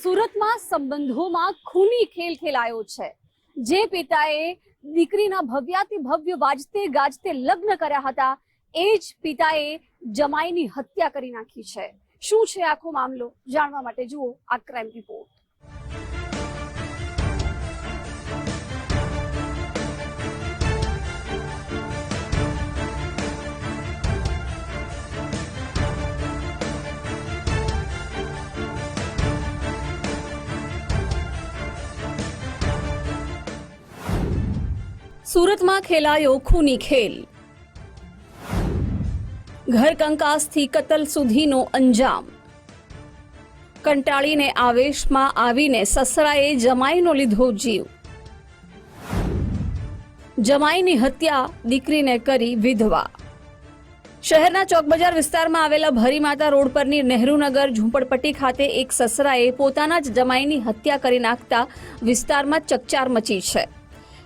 સુરતમાં સંબંધોમાં ખૂની ખેલ ખેલાયો છે. જે પિતાએ દીકરીના ભવ્યાતિ ભવ્ય વાજતે ગાજતે લગ્ન કર્યા હતા, એ જ પિતાએ જમાઈની હત્યા કરી નાખી છે. શું છે આખો મામલો? જાણવા માટે જુઓ આ ક્રાઇમ રિપોર્ટ. સુરતમાં ખેલાયો ખૂની ખેલ. ઘર કંકાસથી કતલ સુધીનો અંજામ. કંટાળીને આવેશમાં આવીને સસરાએ જમાઈનો લીધો જીવ. જમાઈની હત્યા દીકરીને કરી વિધવા. શહેરના ચોકબજાર વિસ્તારમાં આવેલા ભરીમાતા રોડ પરની નહેરુનગર ઝૂંપડપટ્ટી ખાતે એક સસરાએ પોતાના જ જમાઈની હત્યા કરી નાખતા વિસ્તારમાં ચકચાર મચી છે.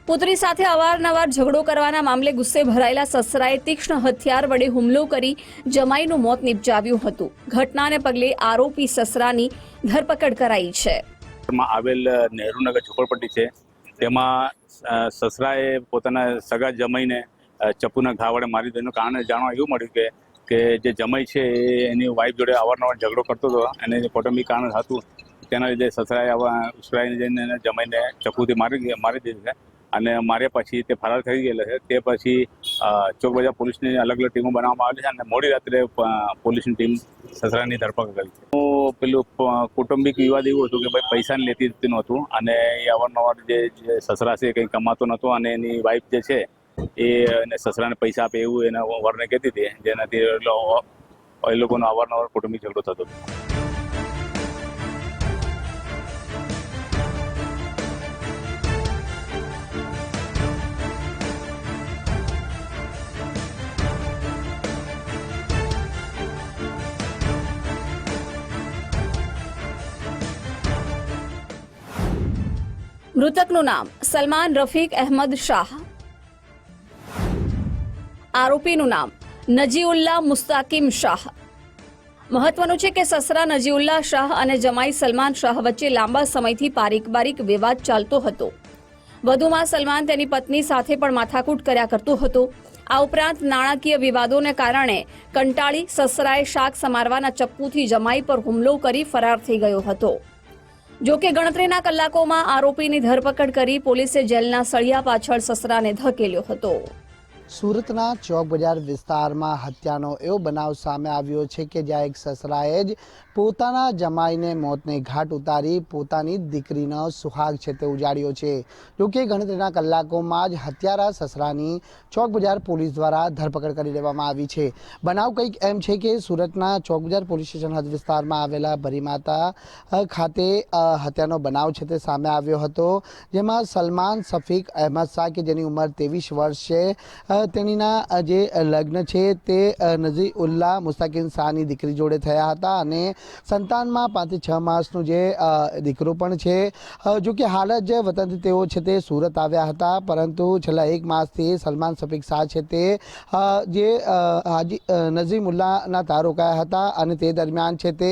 પુત્રી સાથે અવારનવાર ઝઘડો કરવાના મામલે ગુસ્સે ભરાયેલા સસરાએ તીક્ષ્ણ હથિયાર વડે હુમલો કરી જમાઈનું મોત નિપજાવ્યું હતું. ઘટનાને પગલે આરોપી સસરાની ધરપકડ કરાઈ છે. આવેલ નહેરુનગર ઝુંપડપટ્ટી છે. તેમાં સસરાએ પોતાના સગા જમાઈને ચપ્પુના ઘા વડે મારી દીધું કારણે જાણવા એવું મળ્યું કે કે જે જમાઈ છે એ એની વાઈફ જોડે અવારનવાર ઝઘડો કરતો હતો અને જે કૌટુંબિક કારણ હતું, તેના લીધે સસરાએ આવા, ઉસરાઈને જઈને જમાઈને ચપ્પુથી મારી મારી દીધી છે. અને માર્યા પછી તે ફરાર થઈ ગયેલા છે. તે પછી ચોકબજાર પોલીસની અલગ અલગ ટીમો બનાવવામાં આવી છે અને મોડી રાત્રે પોલીસની ટીમ સસરાની ધરપકડ કરી છે. હું પેલું કુટુંબિક વિવાદ એવું હતું કે ભાઈ પૈસા લેતી જતી નહોતું અને એ અવારનવાર જે સસરા છે કંઈ કમાતો નહોતો અને એની વાઈફ જે છે એ એને સસરાને પૈસા આપે એવું એના વરને કહેતી હતી. જેનાથી એ લોકોનો અવારનવાર કુટુંબિક ઝઘડો થતો હતો. મૃતકનું નામ સલમાન રફીક અહેમદ શાહ. આરોપીનું નામ નજીઉલ્લા મુસ્તાકિમ શાહ. મહત્વનું છે કે સસરા નજીઉલ્લા શાહ અને જમાઈ સલમાન શાહ વચ્ચે લાંબા સમયથી પારિવારિક વિવાદ ચાલતો હતો. વધુમાં સલમાન તેની પત્ની સાથે પણ માથાકૂટ કર્યા કરતો હતો. આ ઉપરાંત નાણાકીય વિવાદોને કારણે કંટાળી સસરાએ શાક સમારવાના ચપ્પુથી જમાઈ પર હુમલો કરી ફરાર થઈ ગયો હતો. જો કે ગણતરીના કલાકોમાં આરોપીની ધરપકડ કરી પોલીસે જેલના સળિયા પાછળ સસરાને ધકેલ્યો હતો. સુરતના ચોક બજાર વિસ્તારમાં હત્યાનો એવો બનાવ સામે આવ્યો છે કે જ્યાં એક સસરાએ જ પોતાના જમાઈને મોતને ઘાટ ઉતારી પોતાની દીકરીનો સુહાગ છે તે ઉજાડ્યો છે. જોકે ગણતરીના કલાકોમાં જ હત્યારા સસરાની ચોક બજાર પોલીસ દ્વારા ધરપકડ કરી લેવામાં આવી છે. બનાવ કંઈક એમ છે કે સુરતના ચોક બજાર પોલીસ સ્ટેશન હદ વિસ્તારમાં આવેલા ભરીમાતા ખાતે હત્યાનો બનાવ છે તે સામે આવ્યો હતો, જેમાં સલમાન સફીક અહેમદ શાહ, કે જેની ઉંમર ત્રેવીસ વર્ષ છે તેણીના જે લગ્ન છે તે નઝી ઉલ્લા મુસ્તાકિન શાહની દીકરી જોડે થયા હતા અને સંતાનમાં પાંચથી છ માસનું જે દીકરો પણ છે. જો કે હાલ જ વતનથી તેઓ છે તે સુરત આવ્યા હતા, પરંતુ છેલ્લા એક માસથી સલમાન સફીક શાહ છે તે જે હાજી નઝીમ નઝીમુલ્લાના તાર રોકાયા હતા અને તે દરમિયાન છે તે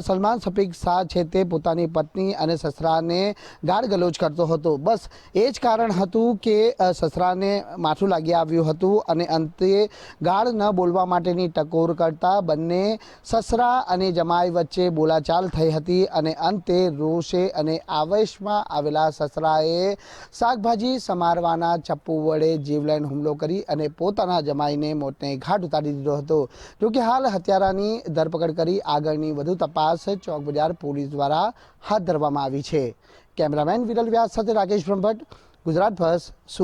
સલમાન સફીક શાહ છે તે પોતાની પત્ની અને સસરાને ગાળગલોચ કરતો હતો. બસ એ જ કારણ હતું કે સસરાને માથું લાગી આવ્યું હતું અને અંતે ગાળ ન બોલવા માટેની ટકોર કરતા બંને સસરા અને જમાઈ વચ્ચે બોલાચાલ થઈ હતી અને અંતે રોષે અને આવેશમાં આવેલા સસરાએ શાકભાજી સમારવાના ચપ્પુ વડે જીવલેણ હુમલો કરી અને પોતાના જમાઈને મોતને ઘાટ ઉતારી દીધો હતો. જોકે હાલ હત્યારાની ધરપકડ કરી આગળની વધુ તપાસ ચોક બજાર પોલીસ દ્વારા હાથ ધરવામાં આવી છે. કેમેરામેન વિરલ વ્યાસ સાથે રાકેશ બ્રહ્મભટ્ટ, ગુજરાત ફર્સ્ટ સુરત.